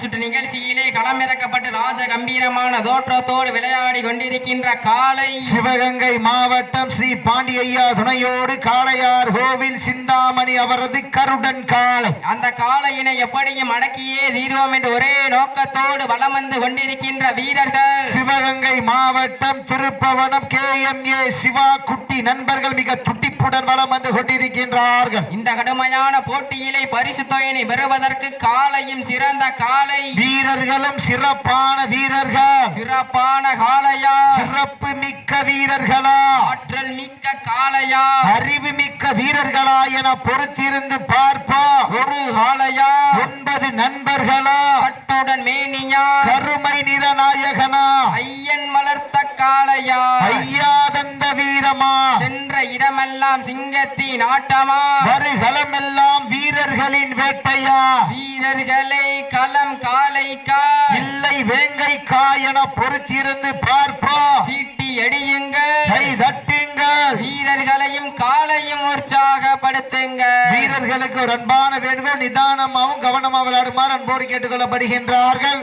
சுற்று நிகழ்ச்சியிலே களமிறக்கப்பட்டு ராஜ கம்பீரமான தோற்றத்தோடு விளையாடி கொண்டிருக்கின்ற காலை சிவகங்கை மாவட்டம் ஸ்ரீ பாண்டியய்யா துணையோடு காளையார் கோவில் சிந்தாமணி அவரது கருடன் காளை. அந்த காளையினை எப்படியும் அடக்கியே தீர்வோம் என்று ஒரே நோக்கத்தோடு வலம் வந்து கொண்டிருக்கின்ற வீரர்கள். சிவகங்கை மாவட்டம் Thiruppuvanam K M A Siva Kutty நண்பர்கள் மிக துட்டிப்புடன் வலம் வந்து கொண்டிருக்கின்றார்கள். இந்த கடுமையான போட்டியிலே பரிசு தொகையினை பெறுவதற்கு காளையும் சிறந்த காளை வீரர்களும் சிறப்பான வீரர்கள். சிறப்பான காளையா. சிறப்பு மிக்க வீரர்களா. ஆற்றல் மிக்க காளையா. அறிவு மிக்க வீரர்களா என பொறுத்திருந்து பார்ப்போம். ஒரு காளையா. ஒன்பது நண்பர்களா. கட்டுடன் மேனியா. கருமை நிறநாயகனா. ஐயன் வளர்த்த காளையா? ஐயா தந்த வீரமா? சென்ற இடமெல்லாம் சிங்கத்தின் ஆட்டமா? வருகளமெல்லாம் வீரர்களின் வேட்டையா? வீரர்களை களம் காளைக்கா? இல்லை வேங்கை கா என பொறுத்திருந்து பார்ப்போம் சீட்டி அடியுங்கள். கை தட்டுங்கள். வீரர்களையும் காளையும் உற்சாகப்படுத்துங்க. வீரர்களுக்கு ஒரு அன்பான வேண்டுகோள் நிதானமாகவும் கவனமாக விளையாடுமாறு அன்போடு கேட்டுக்கொள்ளப்படுகின்றார்கள்.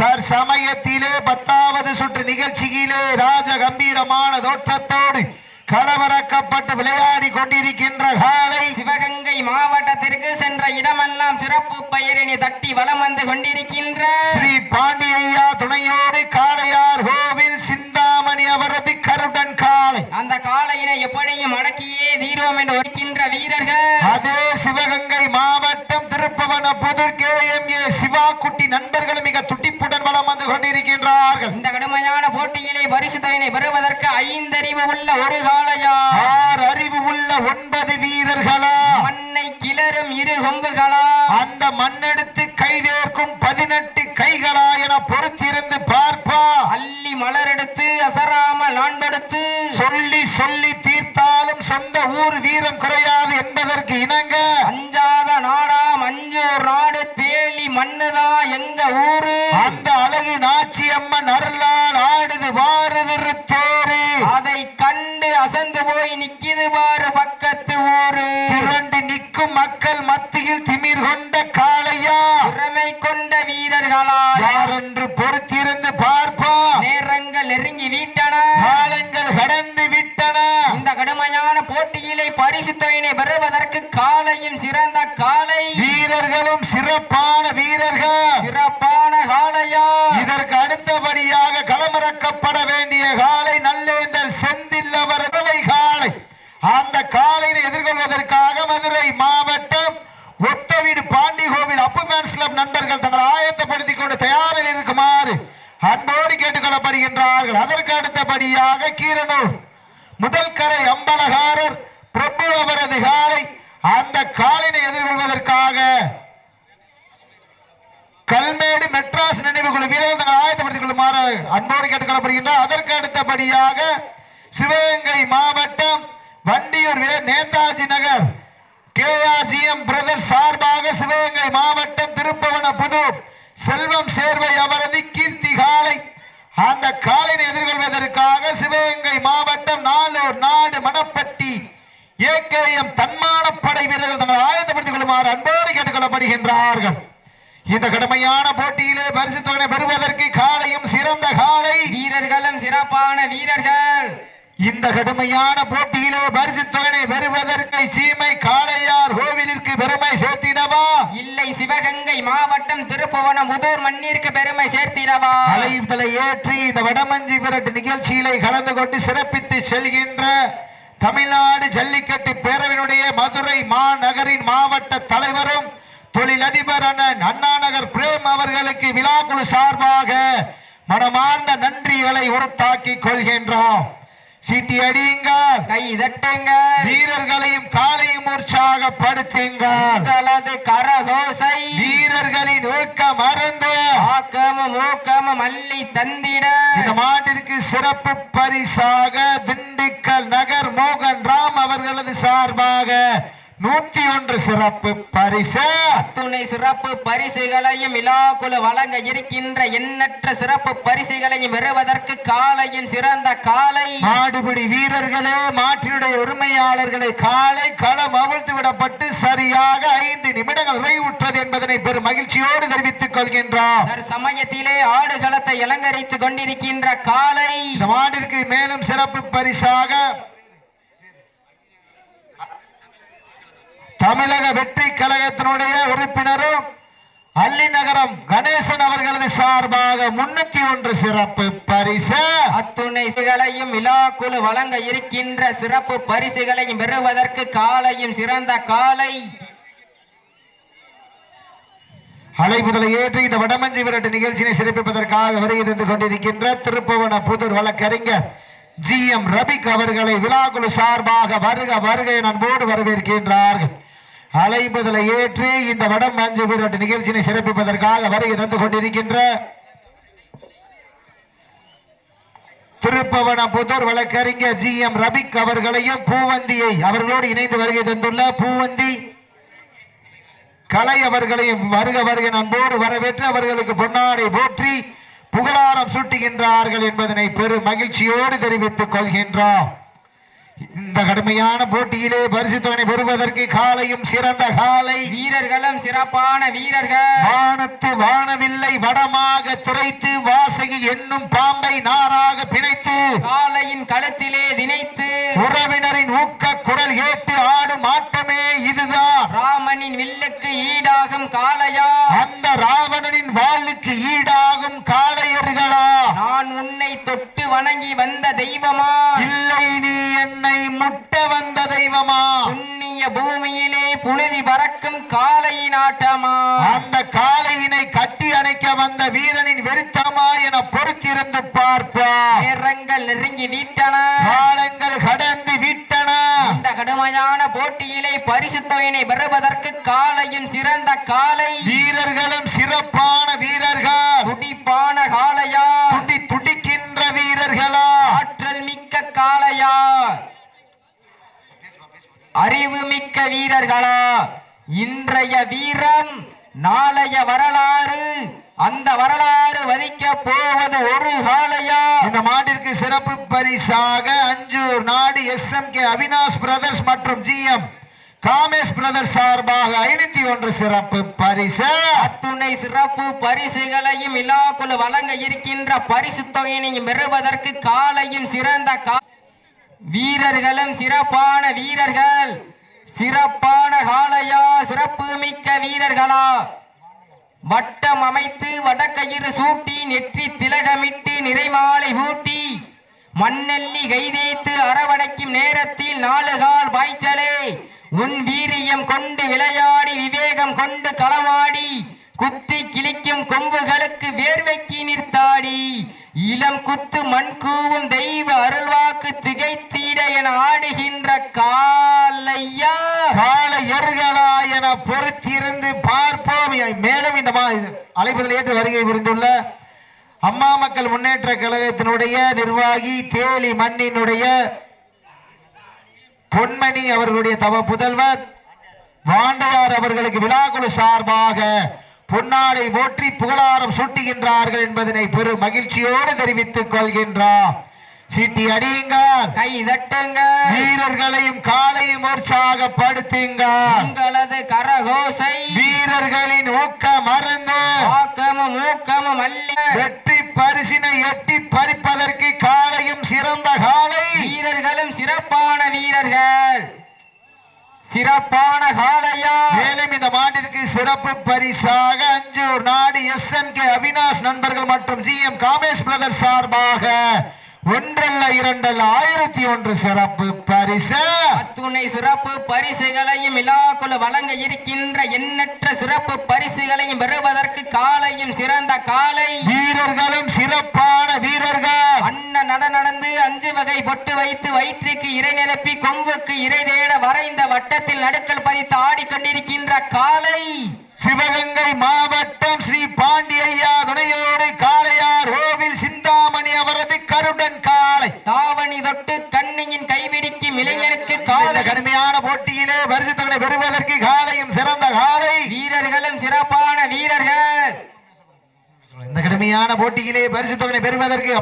தற்சமயத்திலே பத்தாவது சுற்று நிகழ்ச்சியிலே ராஜ கம்பீரமான தோற்றத்தோடு களவரக்கப்பட்டு விளையாடி கொண்டிருக்கின்ற காலை சிவகங்கை மாவட்டத்திற்கு சென்ற இடமெல்லாம் சிறப்பு பெயரினை தட்டி வலம் வந்து கொண்டிருக்கின்ற ஸ்ரீ பாண்டியய்யா துணையோடு காளையார் கோவில் சிந்தாமணி அவரது கருடன் காளை. அந்த காளையினை எப்படியும் அடக்கியே தீர்வோம் என்று ஒருக்கின்ற வீரர்கள். அதே சிவகங்கை மாவட்டம் திருப்பவன புதர் K M A Siva Kutty நண்பர்கள் மிக துட்டிப்புடன் வலம் வந்து கொண்டிருக்கின்றார்கள். இந்த கடுமையான போட்டியிலே பரிசு தொகையினை பெறுவதற்கு ஐந்தறிவு உள்ள ஒரு காளையா? ஆறு அறிவு உள்ள ஒன்பது வீரர்களா? மண்ணை கிளறும் இரு கொம்புகளா? அந்த மண்ணெடுத்து கைதேர்க்கும் பதினெட்டு கைகளா என பொறுத்திருந்து பார்ப்பா. அள்ளி மலரெடுத்து அசராமல் ஆண்டெடுத்து. சொல்லி சொல்லி தீர்த்தாலும் சொந்த ஊர் வீரம் குறையாது என்பதற்கு இணங்க அஞ்சாத நாடா மஞ்சூர் நாடு தேலி மண்ணுதா எங்க ஊரு? அந்த அழகு நாச்சி அம்மன் அருளால் ஆடுது வாருது தேரு. அதை கண்டு அசந்து போய் நிக்கிது பாரு பக்கத்து ஊரு. திரண்டு நிற்கும் மக்கள் மத்தியில் திமிர் கொண்ட காளையா? திறமை கொண்ட வீரர்களா? யார் என்று பொறுத்திருந்து பார்ப்பா நேரங்கள் நெருங்கி வீட்டன. காலங்கள் கடந்து விட்டன இந்த கடுமையான போட்டியிலே பரிசு தொகையினை பெறுவதற்கு காளையும் சிறந்த காளை வீரர்களும் சிறப்பான வீரர்கள். சிறப்பான காளையா. இதற்கு அடுத்தபடியாக களமிறக்கப்பட வேண்டிய காலை நல்லேந்தல் செந்தில் அவரது காலை அந்த காலையை எதிர்கொள்வதற்காக மதுரை மாவட்டம் ஒத்தவீடு பாண்டி கோவில் அப்பு ஃபேன்ஸ் கிளப் நண்பர்கள் தங்களை ஆயத்தப்படுத்திக் கொண்டு தயாரில் இருக்குமாறு அன்போடு கேட்டுக்கொள்ளப்படுகின்றார்கள் அதற்கு அடுத்தபடியாக கீரனூர் முதல் கரை அம்பலகாரர் பிரபு அவரது காலை அந்த காலினை எதிர்கொள்வதற்காக கல்மேடு மெட்ராஸ் நினைவு குழு வீரர்கள் தங்கள் ஆயத்தப்படுத்திக் கொள்ளுமாறு அன்போடு கேட்டுக்கொள்ளப்படுகின்ற அதற்கு அடுத்தபடியாக சிவகங்கை மாவட்டம் வண்டியூர் வே- நேதாஜி நகர். கேஆர்ஜிஎம் பிரதர் சார்பாக சிவகங்கை மாவட்டம் திருப்பவன புதூர் செல்வம் சேர்வை அவரது கீர்த்தி காலை. அந்த காலினை எதிர்கொள்வதற்காக சிவகங்கை மாவட்டம் நாலூர் நாடு மணப்பட்டி ஏகேஎம் தன்மான படை வீரர்கள் தங்கள் ஆயத்தப்படுத்திக் கொள்ளுமாறு அன்போடு கேட்டுக்கொள்ளப்படுகின்றார்கள். இந்த கடுமையான போட்டியிலே பரிசு தொகை பெறுவதற்கு காலையும் சிறந்த காலை. வீரர்களும் சிறப்பான வீரர்கள். இந்த கடுமையான போட்டியிலே பரிசு தொகை பெறுவதற்கு சீமை காளையார் கோவிலிற்கு பெருமை சேர்த்திடவா? இல்லை சிவகங்கை மாவட்டம் திருப்புவனம் முதூர் மண்ணிற்கு பெருமை சேர்த்திடவா? அலைத்தலை ஏற்றி இந்த வடமஞ்சி விரட்டு நிகழ்ச்சியிலே கலந்து கொண்டு சிறப்பித்து செல்கின்ற தமிழ்நாடு ஜல்லிக்கட்டு பேரவையினுடைய மதுரை மாநகரின் மாவட்ட தலைவரும் தொழிலதிபர் அண்ணன் அண்ணா நகர் பிரேம் அவர்களுக்கு விழாக்குழு சார்பாக மனமார்ந்த நன்றிகளை உறுத்தாக்கி கொள்கின்றோம். சீட்டி அடியுங்கள். கை தட்டுங்க வீரர்களையும் காலையும் உற்சாகப்படுத்துங்கள். உங்களது கரகோசை. வீரர்களின் ஊக்கம் அருந்து. ஆக்கமும் ஊக்கமும் அள்ளி தந்திட. இந்த மாட்டிற்கு சிறப்பு பரிசாக திண்டுக்கல் நகர் மோகன் ராம் அவர்களது சார்பாக நூத்தி ஒன்று சிறப்பு பரிசு. அத்துணை சிறப்பு பரிசுகளையும் விழாக்குழு வழங்க இருக்கின்ற எண்ணற்ற சிறப்பு பரிசுகளையும் பெறுவதற்கு காலையும் சிறந்த காலை. மாடுபிடி வீரர்களே மாற்றினுடைய உரிமையாளர்களை காலை களம் அவிழ்த்து விடப்பட்டு சரியாக ஐந்து நிமிடங்கள் நிறைவுற்றது என்பதனை பெரும் மகிழ்ச்சியோடு தெரிவித்துக் கொள்கின்றோம். சமயத்திலே ஆடுகளத்தை அலங்கரித்துக் கொண்டிருக்கின்ற காலை. இந்த மாட்டிற்கு மேலும் சிறப்பு பரிசாக தமிழக வெற்றி கழகத்தினுடைய உறுப்பினரும் அல்லிநகரம் கணேசன் அவர்களது சார்பாக முன்னூத்தி ஒன்று சிறப்பு பரிசு. அத்துணை பரிசுகளையும் விழாக்குழு வழங்க இருக்கின்ற சிறப்பு பரிசுகளையும் பெறுவதற்கு காலையும் சிறந்த காலை. அழைப்புதலை ஏற்று இந்த வடமஞ்சி விரட்டு நிகழ்ச்சியை சிறப்பிப்பதற்காக வருகை தந்து கொண்டிருக்கின்ற திருப்பவன புதூர் வழக்கறிஞர் ஜி எம் ரபிக் அவர்களை விழாக்குழு சார்பாக வருக வருக அன்போடு வரவேற்கின்றார்கள். அழைப்புதலை ஏற்றி இந்த வடம் மாஞ்சு வீராட்டு நிகழ்ச்சியை சிறப்பிப்பதற்காக வருகை தந்து கொண்டிருக்கின்ற திருப்பவன புதூர் வழக்கறிஞர் ஜி எம் ரபிக் அவர்களையும் பூவந்தியை அவர்களோடு இணைந்து வருகை தந்துள்ள பூவந்தி கலை அவர்களையும் வருக வருக அன்போடு வரவேற்று அவர்களுக்கு பொன்னாடை போற்றி புகழாரம் சூட்டுகின்றார்கள் என்பதனை பெரும் மகிழ்ச்சியோடு தெரிவித்துக் கொள்கின்றோம். இந்த கடுமையான போட்டியிலே பரிசு தொகை பெறுவதற்கு காலையும் சிறந்த காலை. வீரர்களும் சிறப்பான வீரர்கள். வானத்து வானவில்லை வடமாக துரைத்து வாசகி என்னும் பாம்பை நாராக பிணைத்து காலையின் கழுத்திலே திணைத்து உறவினரின் ஊக்க குரல் கேட்டு ஆடும் ஆட்டமே இதுதான். ராமனின் வில்லுக்கு ஈடாகும் காளையா? அந்த ராவணனின் வாளுக்கு ஈடாகும் காளையர்களா? நான் உன்னை தொட்டு வணங்கி வந்த தெய்வமா? இல்லை நீ என்னை முட்ட வந்த தெய்வமா? புண்ணிய பூமியிலே புழுதி பறக்கும் காளையின் ஆட்டமா அந்த காளையினை கட்டி அணைக்க வந்த வீரனின் வெறித்தனமா என பொறுத்திருந்து பார்ப்பா. நேரங்கள் நெருங்கி விட்டன காலங்கள் கடந்து விட்டன. இந்த கடுமையான போட்டியிலே பரிசு தொகையினை பெறுவதற்கு காளையும் சிறந்த காளை. வீரர்களும் சிறப்பான வீரர்கள். துடிப்பான காளையா? துடி துடிக்கின்ற வீரர்களா? ஆற்றல் மிக்க காளையா? அறிவு மிக்க வீரர்களா? இன்றைய வீரம் நாளைய வரலாறு. அந்த வரலாறு வதிக்க போவது ஒரு காளையா? இந்த மாட்டிற்கு சிறப்பு பரிசாக அஞ்சூர் நாடு S M K Avinash brothers மற்றும் ஜிஎம் காமேஷ் பிரதர்ஸ் சார்பாக ஐநூத்தி ஒன்று சிறப்பு பரிசு. அத்துணை சிறப்பு பரிசுகளையும் விழாக்குழு வழங்க இருக்கின்ற பரிசு தொகையினையும் பெறுவதற்கு காலையும் சிறந்த கா வீரர்களும் சிறப்பான வீரர்கள். சிறப்பான காளையா சிறப்பு மிக்க வீரர்களா. வட்டம் அமைத்து வடக்கயிறு சூட்டி நெற்றி திலகமிட்டு நிறைமாலை ஊட்டி மண்ணெல்லி கைதேய்த்து அரவணைக்கும் நேரத்தில் நாலுகால் பாய்ச்சலே. உன் வீரியம் கொண்டு விளையாடி விவேகம் கொண்டு களமாடி குத்தி கிழிக்கும் கொம்புகளுக்கு வேர்வைக்கு நிறுத்தாடி இளம் குத்து மண் கூவும் தெய்வ அருள்வாக்கு திகைத்தீட என ஆடுகின்ற காலையா கால எருகளா என பொறுத்திருந்து பார்ப்போம். மேலும் இந்த மா- அழைப்புதல் ஏற்று வருகை புரிந்துள்ள அம்மா மக்கள் முன்னேற்ற கழகத்தினுடைய நிர்வாகி தேலி மண்ணினுடைய பொன்மணி அவர்களுடைய தவ புதல்வர் வாண்டவார் அவர்களுக்கு விழாக்குழு சார்பாக பொன்னாடை போற்றி புகழாரம் சூட்டுகின்றார்கள் என்பதனை பெரும் மகிழ்ச்சியோடு தெரிவித்துக் கொள்கின்றோம். சீட்டி அடியுங்கள். கை தட்டுங்க வீரர்களையும் காலையும் உற்சாகப்படுத்துங்கள். உங்களது கரகோசை. வீரர்களின் ஊக்க மருந்து. ஆக்கமும் ஊக்கமும் அள்ளி வெற்றி பரிசினை எட்டி பறிப்பதற்கு காலையும் சிறந்த காலை வீரர்களும் சிறப்பான வீரர்கள். சிறப்பான காலையா மேலும் இந்த மாட்டிற்கு சிறப்பு பரிசாக அஞ்சூர் நாடு எஸ் என் கே அவினாஷ் நண்பர்கள் மற்றும் ஜி எம் காமேஷ் பிரதர் சார்பாக ஒன்றல்ல இரண்டல்ல ஆயிரத்தி ஒன்று சிறப்பு பரிசு. அத்துணை சிறப்பு பரிசுகளையும் விழாக்குழு வழங்க இருக்கின்ற எண்ணற்ற சிறப்பு பரிசுகளையும் பெறுவதற்கு காலையும் சிறந்த காலை. வீரர்களும் சிறப்பான வீரர்கள். அண்ணன் நட நடந்து அஞ்சு வகை பொட்டு வைத்து வயிற்றுக்கு இறை நிரப்பி கொம்புக்கு இறை தேட வரைந்த வட்டத்தில் நடுக்கல் பதித்து ஆடிக்கொண்டிருக்கின்ற காலை. சிவகங்கை மாவட்டம் ஸ்ரீ பாண்டியய்யா துணையோடு காளையார் அவரது கருடன் காளை தாவணி தொட்டு கண்ணியின் கைபிடிக்கும் இளைஞனுக்கு காலை. கடுமையான போட்டியிலே பரிசு தொகை தொகை பெறுவதற்கு காலையும் சிறந்த காலை. வீரர்களும் சிறப்பான வீரர்கள். இந்த கடுமையான போட்டியிலே பரிசு தொகை பெறுவதற்கு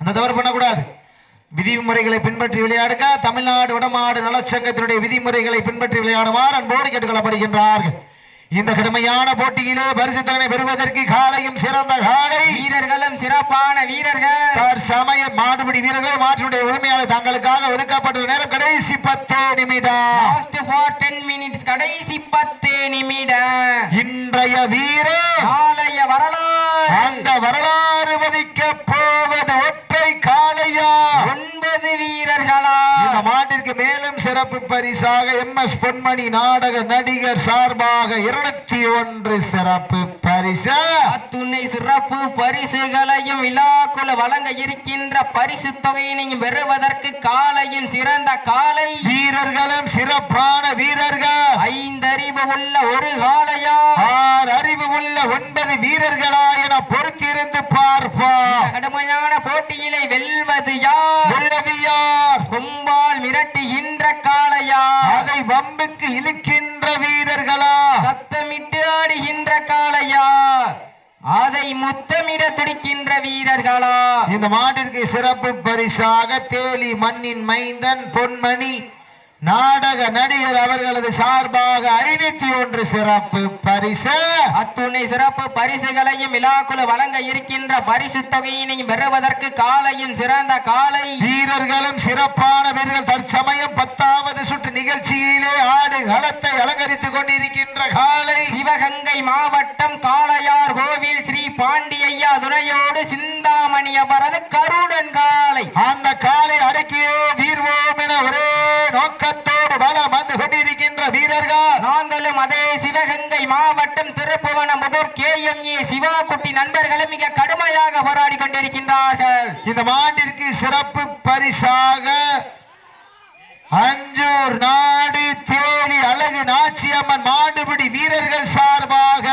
அந்த தவறு பண்ணக்கூடாது. விதிமுறைகளை பின்பற்றி விளையாடுக தமிழ்நாடு வடமாடு நலச்சங்கத்தினுடைய விதிமுறைகளை பின்பற்றி விளையாடுமாறு அன்போடு கேட்டுக்கொள்ளப்படுகின்றார்கள். இந்த கடுமையான போட்டியிலே பரிசு தொகை பெறுவதற்கு காலையும் சிறந்த காலை. வீரர்களும் சிறப்பான வீரர்கள். தற்சமய மாடுபிடி வீரர்கள் மாற்றினுடைய உரிமையாளர் தங்களுக்காக ஒதுக்கப்பட்டுள்ள நேரம் கடைசி பத்து நிமிடம். கடைசி பத்து நிமிடம். இன்றைய வீரர். ஆலய வரலாறு. அந்த வரலாறு வதிக்க போவது ஒற்றை காளையா ஒன்பது வீரர்களா? இந்த மாட்டிற்கு மேலும் சிறப்பு பரிசாக எம் எஸ் பொன்மணி நாடக நடிகர் சார்பாக இருபத்தி ஒன்று சிறப்பு பரிசு. அத்துணை சிறப்பு பரிசுகளையும் விழாக்குழு வழங்க இருக்கின்ற பரிசு தொகையினையும் பெறுவதற்கு காலையும் சிறந்த காலை. வீரர்களும் சிறப்பான வீரர்கள். ஐந்தறிவு உள்ள ஒரு காளையா? ஆறு அறிவு உள்ள ஒன்பது வீரர்களா என பொறுத்திருந்து பார்ப்போம். கடுமையான போட்டியிலே வெல்வது யார்? உள்ளது யார்? கும்பால் மிரட்டுகின்ற காளையா? அதை வம்புக்கு இழுக்கின்ற வீரர்களா? சத்தமிட்டு ஆடுகின்ற காளையா? அதை முத்தமிட துடிக்கின்ற வீரர்களா? இந்த மாட்டிற்கு சிறப்பு பரிசாக தேலி மண்ணின் மைந்தன் பொன்மணி நாடக நடிகர் அவர்களது சார்பாக ஐநூத்தி ஒன்று சிறப்பு பரிசு. அத்துணை சிறப்பு பரிசுகளையும் விழாக்குழு வழங்க இருக்கின்ற பரிசு தொகையினையும் பெறுவதற்கு காலையும் சிறந்த காலை. வீரர்களும் சிறப்பான வீரர்கள். தற்சமயம் பத்தாவது சுற்று நிகழ்ச்சியிலே ஆடு களத்தை அலங்கரித்துக் கொண்டிருக்கின்ற காலை. சிவகங்கை மாவட்டம் காளையார் கோவில் ஸ்ரீ பாண்டியய்யா துணையோடு சிந்தாமணி அவரது கருடன் காலை. அந்த காலை அடக்கியே தீர்வோம் என ஒரே நோக்கத்தோடு பலம் வந்து கொண்டிருக்கின்ற வீரர்கள். நாங்களும் அதே சிவகங்கை மாவட்டம் திருப்புவனம் முதல் கே எம் ஏ சிவாகுட்டி நண்பர்களும் மிக கடுமையாக போராடி கொண்டிருக்கின்றார்கள். இந்த மாட்டிற்கு சிறப்பு பரிசாக அஞ்சூர் நாடு தேலி அழகு நாச்சியம்மன் மாடுபிடி வீரர்கள் சார்பாக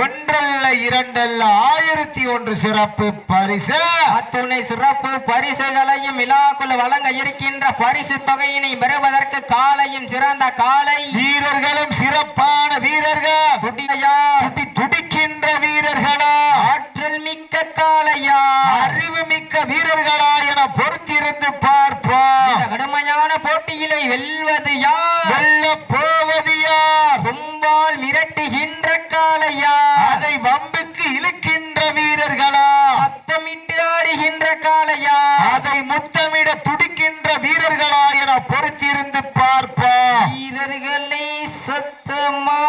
ஒன்றல்ல இரண்டல்ல ஆயிரத்தி ஒன்று சிறப்பு பரிசு. அத்துணை சிறப்பு பரிசுகளையும் விழாக்குழு வழங்க இருக்கின்ற பரிசு தொகையினை பெறுவதற்கு காலையும் சிறந்த காலை. வீரர்களும் சிறப்பான வீரர்கள். துடியா துடி துடிக்கின்ற வீரர்களா? ஆற்றல் மிக்க காளையா? அறிவு மிக்க வீரர்களா என பொறுத்திருந்து பார்ப்போம். இந்த கடுமையான போட்டியிலே வெல்வது யார்? வெல்ல போவது யார்? கும்பால் மிரட்டுகின்ற காளையா? அதை வம்புக்கு இழுக்கின்ற வீரர்களா? சத்தமிட்டு ஆடுகின்ற காளையா? அதை முத்தமிட துடிக்கின்ற வீரர்களா என பொறுத்திருந்து பார்ப்போம் வீரர்களே சத்தமா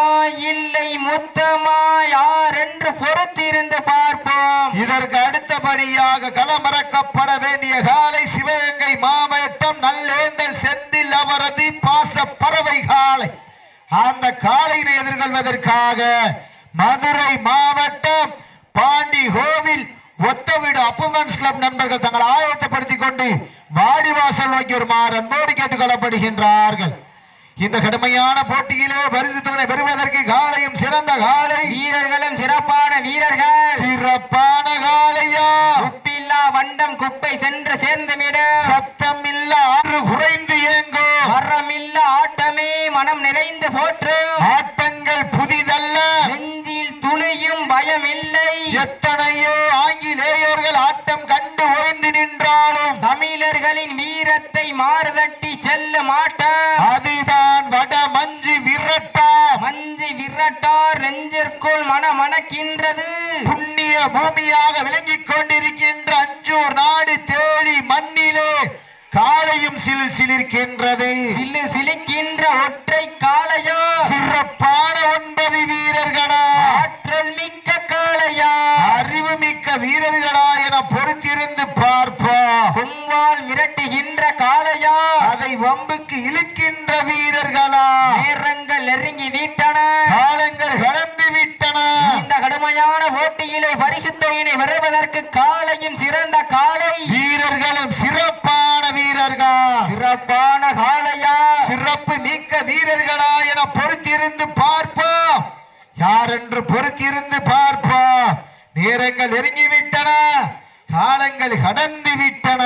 இல்லை முத்தமா யார் என்று பொறுத்திருந்து பார்ப்போம். இதற்கு அடுத்தபடியாக களமிறக்கப்பட வேண்டிய காலை சிவகங்கை மாவட்டம் நல்லேந்தல் செந்தில் அவரது பாச பறவை காலை அந்த காலையினை எதிர்கொள்வதற்காக மதுரை மாவட்டம் பாண்டி கோவில் ஒத்தவீடு அப்பமன்ஸ் கிளப் நண்பர்கள் தங்களை ஆயத்தப்படுத்திக் கொண்டு வாடிவாசல் நோக்கி ஒரு அன்போடு கேட்டுக் கொள்ளப்படுகின்றார்கள். இந்த கடுமையான போட்டியிலே பரிசு தொகை பெறுவதற்கு காலையும் சிறந்த காலை. வீரர்களும் சிறப்பான வீரர்கள். சிறப்பான காலையா? உப்பில்லா வண்டம் குப்பை சென்று சேர்ந்துவிட சத்தம் இல்ல ஆறு குறைந்து ஏங்கும் மரமில்ல ஆட்டமே மனம் நிறைந்து போற்றும். ஆட்டங்கள் புதிதல்ல. நெஞ்சில் துளியும் பயமில்லை. எத்தனையோ ஆங்கிலேயர்கள் ஆட்டம் கண்டு ஓய்ந்து நின்றாலும் தமிழர்களின் வீரத்தை மாறுதட்டி செல்லும் ஆட்டம் அதுதான் வட மஞ்சு விரட்டா மஞ்சு விரட்டார் நெஞ்சிற்குள் மனமணக்கின்றது. புண்ணிய பூமியாக விளங்கிக் கொண்டிருக்கின்ற அஞ்சூர் நாடு தேடி மண்ணிலே காலையும் சில் சிலிர்க்கின்றது. சிலு சிலிக்கின்ற ஒற்றை காளையா? சிறப்பான ஒன்பது வீரர்களா? ஆற்றல் மிக்க காளையா? அறிவு மிக்க வீரர்களா என பொறுத்திருந்து பார்ப்போம். கும்பால் மிரட்டுகின்ற காளையா? அதை வம்புக்கு இழுக்கின்ற வீரர்களா? நேரங்கள் நெருங்கி விட்டன. காலங்கள் கடந்து விட்டன. இந்த கடுமையான போட்டியிலே பரிசுத்தொகையினை வருவதற்கு காளையும் சிறந்த காளை. வீரர்களும் சிறப்பான வீரர்கள்? சிறப்பான காளையா? சிறப்பு மிக்க வீரர்களா என பொறுத்திருந்து பார்ப்போம். யார் என்று பொறுத்திருந்து பார்ப்போம்? நேரங்கள் நெருங்கி விட்டன காலங்கள் கடந்து விட்டன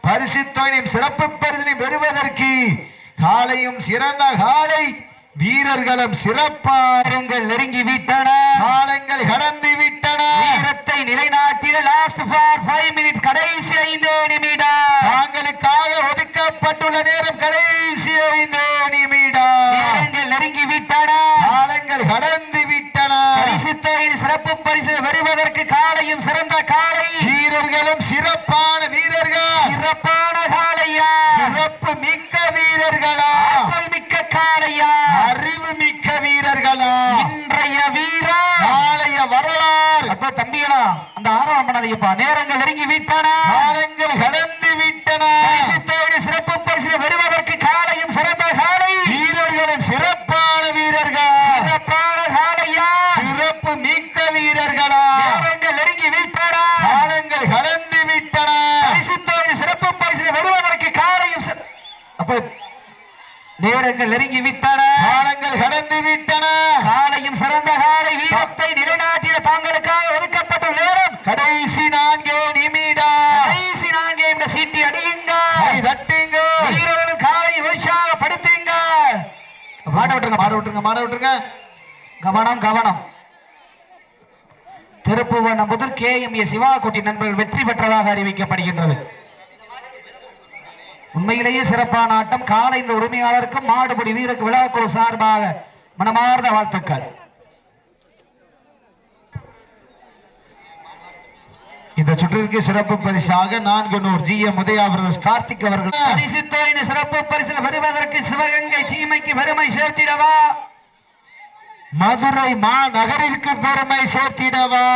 பரிசு தொகையும் சிறப்பு பரிசினை பெறுவதற்கு காலையும் சிறந்த காலை வீரர்களும் சிறப்பாக நேரங்கள் நெருங்கி விட்டன காலங்கள் கடந்து விட்டன வீரத்தை நிலைநாட்டிட லாஸ்ட் ஃபார் ஃபைவ் மினிட்ஸ் கடைசி ஐந்து நிமிடம். தாங்களுக்காக ஒதுக்கப்பட்டுள்ள நேரம் கடைசி ஐந்து நிமிடம். நேரங்கள் நெருங்கி விட்டன காலங்கள் கடந்து விட்டன பரிசு தொகையின் சிறப்பு பரிசு வருவதற்கு காலையும் சிறந்த காலை. வீரர்களும் சிறப்பான வீரர்கள். சிறப்பான காளையா சிறப்பு மிக்க வீரர்களா. மிக்க காளையா அறிவு மிக்க வீரர்களா. இன்றைய வீரா. நாளைய வரலாறு. அப்போ தம்பிகளா அந்த ஆர்வம் பண்ணாதீங்கப்பா. நேரங்கள் நெருங்கி விட்டன. காலங்கள் கடந்து விட்டன பரிசு தொகையின் சிறப்பு பரிசு வருவதற்கு காலையும் சிறந்த காலை வீரர்களும் சிறப்பான வீரர்கள் சிறப்பான காளையா சிறப்பு மிக்க வீரர்களா நேரங்கள் நெருங்கி விட்டன காலங்கள் கடந்து விட்டன பரிசு தொகையின் சிறப்பு பரிசு வருவதற்கு காலையும் சிற- அப்போ நேரங்கள் நெருங்கி விட்டன காலங்கள் கடந்து விட்டன காலையும் சிறந்த காலை வீரத்தை நிலைநாட்டிட தாங்களுக்காக ஒதுக்கப்பட்ட நேரம். கடைசி நான்கு நிமிடம். கடைசி நான்கு இந்த சீட்டி அடியுங்க தட்டுங்க. வீரர்கள் காலை உற்சாகப்படுத்துங்க. மாட விட்டுருங்க மாட விட்டுருங்க மாட விட்டுருங்க. கவனம் கவனம். திருப்புவனம் முதல் கே எம் ஏ சிவாகுட்டி நண்பர்கள் வெற்றி பெற்றதாக அறிவிக்கப்படுகின்றது. உண்மையிலேயே சிறப்பான ஆட்டம். காலை இந்த உரிமையாளருக்கும் மாடுபிடி வீரருக்கு விழாக்குழு சார்பாக மனமார்ந்த வாழ்த்துக்கள். இந்த சுற்றிற்கு சிறப்பு பரிசாக நான்கு நூறு G M Udhaya brothers Karthik அவர்கள். பரிசு தொகையின் சிறப்பு பரிசில் வருவதற்கு சிவகங்கை சீமைக்கு பெருமை சேர்த்திடவா? மதுரை மாநகரிற்கு பெருமை சேர்த்திடவா?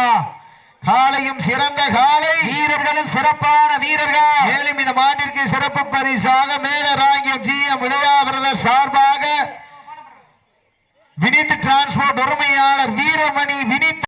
காலையும் சிறந்த காலை வீரர்களும் சிறப்பான வீரர்கள். மேலும் இந்த மாட்டிற்கு சிறப்பு பரிசாக மேலராங்கியம் ஜி எம் உதயா சார்பாக வினித் டிரான்ஸ்போர்ட் உரிமையாளர் வீரமணி வினித்